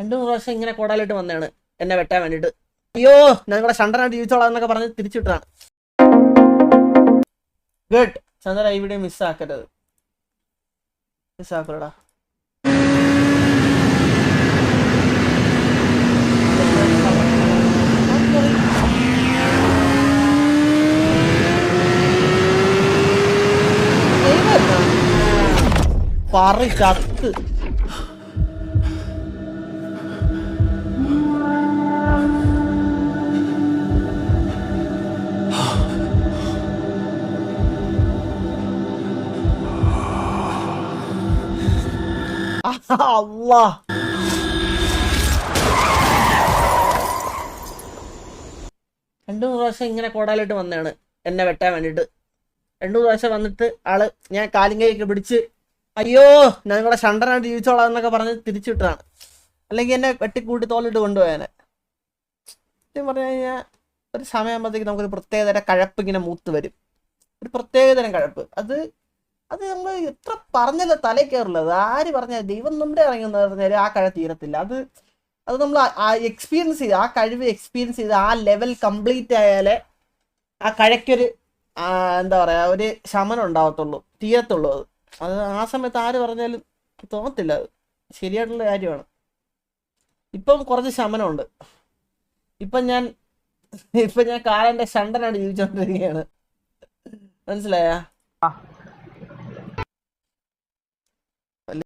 രണ്ടു മൂന്ന് പ്രാവശ്യം ഇങ്ങനെ കോടാലിട്ട് വന്നതാണ്. എന്നെ വെട്ടാൻ വേണ്ടിയിട്ട്. അയ്യോ ഞാൻ നിങ്ങളുടെ ചന്ദ്രനായിട്ട് ജീവിച്ചോളാം എന്നൊക്കെ പറഞ്ഞ് തിരിച്ചിട്ടതാണ്. ഗുഡ് ചന്ദ്ര ഇവിടെ മിസ്സാക്കരുത് മിസ്സാക്കരുടാ പറ ചത്ത്. അല്ലാ രണ്ടു മൂന്ന് പ്രാവശ്യം ഇങ്ങനെ കോടാലിട്ട് വന്നതാണ്. എന്നെ വെട്ടാൻ വേണ്ടിയിട്ട്. രണ്ടു പ്രാവശ്യം വന്നിട്ട് ആൾ ഞാൻ കാലിങ്കയൊക്കെ കൈയൊക്കെ പിടിച്ച് അയ്യോ ഞാൻ നിങ്ങളുടെ ഷണ്ടനായിട്ട് ജീവിച്ചോളാം എന്നൊക്കെ പറഞ്ഞ് തിരിച്ചിട്ടാണ് അല്ലെങ്കിൽ എന്നെ വെട്ടിക്കൂട്ടി തോലിട്ട് കൊണ്ടുപോയാനെ. സത്യം പറഞ്ഞു കഴിഞ്ഞാൽ ഒരു സമയമാകുമ്പോഴത്തേക്ക് നമുക്കൊരു പ്രത്യേകതരം കഴപ്പ് ഇങ്ങനെ മൂത്ത് വരും. ഒരു പ്രത്യേകതരം കഴപ്പ്. അത് അത് നമ്മൾ എത്ര പറഞ്ഞല്ലോ തലേ കയറുള്ളത് ആര് പറഞ്ഞാൽ ദൈവം നമ്മുടെ ഇറങ്ങുന്ന പറഞ്ഞാൽ ആ കഴ തീരത്തില്ല. അത് അത് നമ്മൾ എക്സ്പീരിയൻസ് ചെയ്ത് ആ കഴിവ് എക്സ്പീരിയൻസ് ചെയ്ത് ആ ലെവൽ കംപ്ലീറ്റ് ആയാലേ ആ കഴയ്ക്കൊരു എന്താ പറയാ ഒരു ശമനം ഉണ്ടാവത്തുള്ളൂ തീരത്തുള്ളൂ അത്. അത് ആ സമയത്ത് ആര് പറഞ്ഞാലും തോന്നത്തില്ല അത്. ശരിയായിട്ടുള്ള കാര്യമാണ്. ഇപ്പം കുറച്ച് ശമനമുണ്ട്. ഇപ്പം ഞാൻ ഇപ്പം ഞാൻ കാലന്റെ ഷണ്ടനാണ് ജീവിച്ചുകൊണ്ടിരിക്കുകയാണ് മനസ്സിലായ?